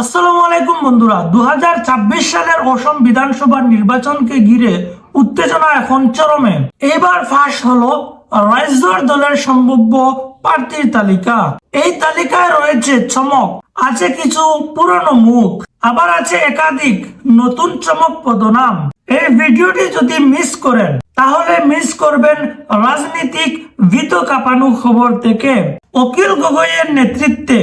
আসসালামু আলাইকুম বন্ধুরা। দু সালের অসম বিধানসভা নির্বাচনকে ঘিরে উত্তেজনা এখন চরমে। এবার ফাঁস হলো রাইজর দলের সম্ভাব্য প্রার্থীর তালিকা। এই তালিকায় রয়েছে চমক, আছে কিছু পুরনো মুখ, আবার আছে একাধিক নতুন চমকপ্রদ নাম এই ভিডিওটি যদি মিস করেন, তাহলে মিস করবেন রাজনীতিক ভীত কাঁপানো খবর থেকে। অখিল গগৈয়ের নেতৃত্বে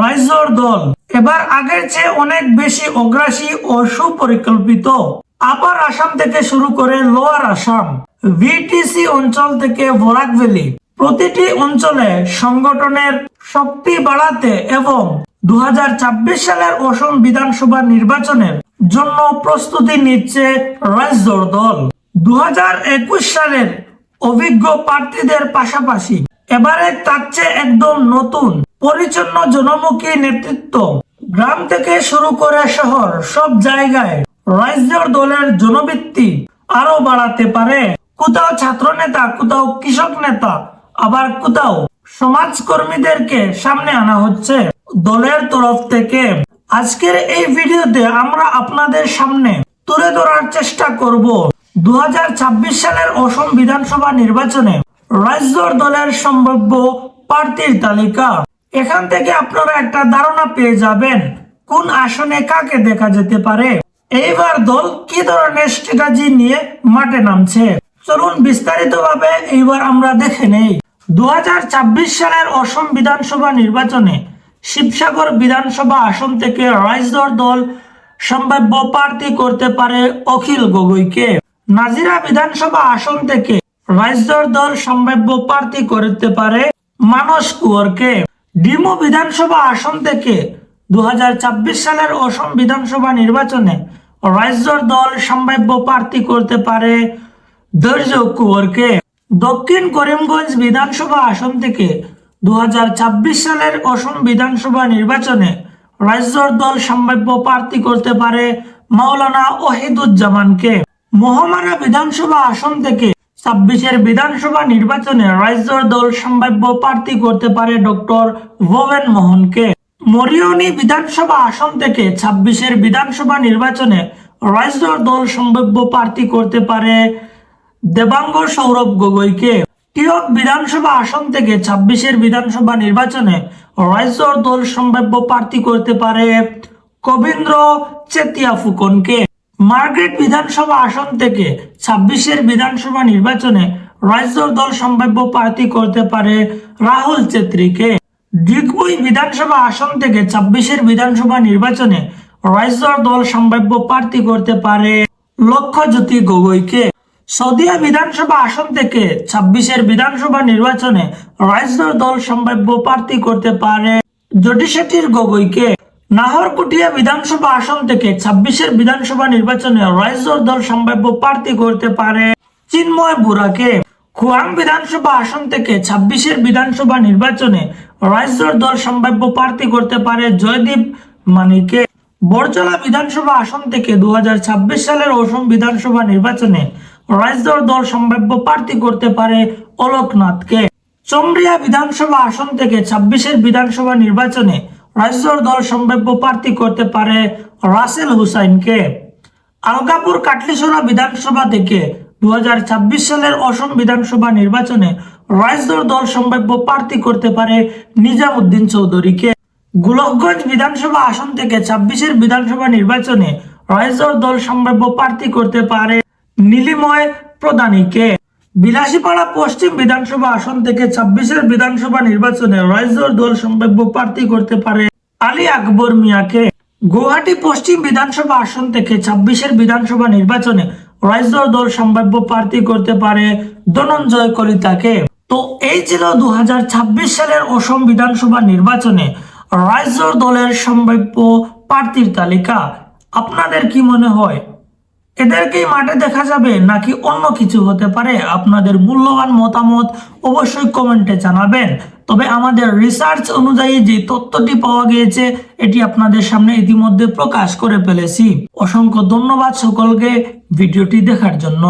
রাইজর দল এবার আগের চেয়ে অনেক বেশি অগ্রাসী ও সুপরিকল্পিত আপার আসাম থেকে শুরু করে লোয়ার আসাম, ভিটিসি অঞ্চল থেকে বরাক ভ্যালি প্রতিটি অঞ্চলে সংগঠনের শক্তি বাড়াতে এবং দু সালের অসম বিধানসভা নির্বাচনের জন্য প্রস্তুতি নিচ্ছে রাইজর দল। দু হাজার একুশ সালের অভিজ্ঞ প্রার্থীদের পাশাপাশি এবারে থাকছে একদম নতুন পরিচ্ছন্ন জনমুখী নেতৃত্ব। গ্রাম থেকে শুরু করে শহর, সব জায়গায় রাইজর দলের জনবৃত্তি আরও বাড়াতে পারে। কোথাও ছাত্র নেতা কোথাও কৃষক নেতা, আবার কোথাও সমাজ কর্মীদেরকে সামনে আনা হচ্ছে দলের তরফ থেকে। আজকের এই ভিডিওতে আমরা আপনাদের সামনে তুলে ধরার চেষ্টা করব। দু হাজার ছাব্বিশ সালের অসম বিধানসভা নির্বাচনে রাজ্যর দলের সম্ভাব্য প্রার্থীর তালিকা। এখান থেকে আপনারা একটা ধারণা পেয়ে যাবেন, কোন আসনে কাকে দেখা যেতে পারে। এইবার দল কি ধরনের স্ট্র্যাটেজি নিয়ে মাঠে নামছে? চলুন বিস্তারিত ভাবে এইবার আমরা দেখে নেই। দু সালের অসম বিধানসভা নির্বাচনে শিবসাগর বিধানসভা আসন থেকে রাইজদর দল সম্ভাব্য প্রার্থী করতে পারে অখিল গগৈকে। নাজিরা বিধানসভা আসন থেকে রাইজদর দল সম্ভাব্য প্রার্থী করতে পারে মানস কুয়ারকে। ডিমো বিধানসভা আসন থেকে দু সালের অসম বিধানসভা নির্বাচনে রাইজর দল সম্ভাব্য প্রার্থী করতে পারে কুয়ারকে। দক্ষিণ করিমগঞ্জ বিধানসভা আসন থেকে দু হাজার ছাব্বিশ সালের অসম বিধানসভা নির্বাচনে রাইজর দল সম্ভাব্য প্রার্থী করতে পারে মাওলানা ওহিদুজ্জামানকে। মহামারা বিধানসভা আসন থেকে ছাব্বিশের বিধানসভা নির্বাচনে রাইজর দল সম্ভাব্য প্রার্থী করতে পারে ডক্টর ভবেন মোহনকে। মরিয়নি বিধানসভা আসন থেকে ছাব্বিশের বিধানসভা নির্বাচনে রাইজর দল সম্ভাব্য প্রার্থী করতে পারে দেবাঙ্গ সৌরভ গগৈকে। টিয়ক বিধানসভা আসন থেকে ছাব্বিশের বিধানসভা নির্বাচনে রাইজর দল সম্ভাব্য প্রার্থী করতে পারে কবীন্দ্র চেতিয়া ফুকনকে। মার্গ্রেট বিধানসভা আসন থেকে ছাব্বিশের বিধানসভা নির্বাচনে রাইজর দল সম্ভাব্য প্রার্থী করতে পারে রাহুল চেত্রীকে ডিগবই বিধানসভা আসন থেকে ছাব্বিশের বিধানসভা নির্বাচনে রাইজর দল সম্ভাব্য প্রার্থী করতে পারে লক্ষ্যজ্যোতি গগৈকে। সদিয়া বিধানসভা আসন থেকে ছাব্বিশের বিধানসভা নির্বাচনে রাইজর দল সম্ভাব্য প্রার্থী করতে পারে জটিশেটির গগৈকে। নাহরকুটিয়া বিধানসভা আসন থেকে ছাব্বিশের বিধানসভা নির্বাচনে রাইজর দল সম্ভাব্য প্রার্থী করতে পারে চিন্ময় বুড়াকে খুয়াং বিধানসভা আসন থেকে ছাব্বিশের বিধানসভা নির্বাচনে রাইজর দল সম্ভাব্য প্রার্থী করতে পারে জয়দীপ মানিকে। বরজলা বিধানসভা আসন থেকে দু হাজার ছাব্বিশ সালের অসম বিধানসভা নির্বাচনে রাইজর দল সম্ভাব্য প্রার্থী করতে পারে অলোকনাথকে। চমরিয়া বিধানসভা আসন থেকে ছাব্বিশের বিধানসভা নির্বাচনে রাইজর দল সম্ভাব্য প্রার্থী করতে পারে রাসেল হুসাইনকে। আলগাপুর কাটলিসোনা বিধানসভা থেকে দু সালের অসম বিধানসভা নির্বাচনে রাইজদর দল সম্ভাব্য প্রার্থী করতে পারে নিজামুদ্দিন চৌধুরীকে। গোলকগঞ্জ বিধানসভা আসন থেকে ছাব্বিশের বিধানসভা নির্বাচনে রাইজর দল সম্ভাব্য প্রার্থী করতে পারে নীলিময় প্রধানীকে বিলাসীপাড়া পশ্চিম বিধানসভা আসন থেকে ছাব্বিশের বিধানসভা নির্বাচনে রাইজর দল সম্ভাব্য প্রার্থী করতে পারে আলী আকবর মিয়াকে গুয়াহাটি পশ্চিম বিধানসভা আসন থেকে ছাব্বিশের বিধানসভা নির্বাচনে রাইজর দল সম্ভাব্য প্রার্থী করতে পারে ধনঞ্জয় কলিতাকে। তো এই ছিল দু সালের অসম বিধানসভা নির্বাচনে রাইজর দলের সম্ভাব্য প্রার্থীর তালিকা। আপনাদের কি মনে হয়? এদেরকেই মাঠে দেখা যাবে নাকি অন্য কিছু হতে পারে? আপনাদের মূল্যবান মতামত অবশ্যই কমেন্টে জানাবেন। তবে আমাদের রিসার্চ অনুযায়ী যে তথ্যটি পাওয়া গিয়েছে, এটি আপনাদের সামনে ইতিমধ্যে প্রকাশ করে ফেলেছি। অসংখ্য ধন্যবাদ সকলকে ভিডিওটি দেখার জন্য।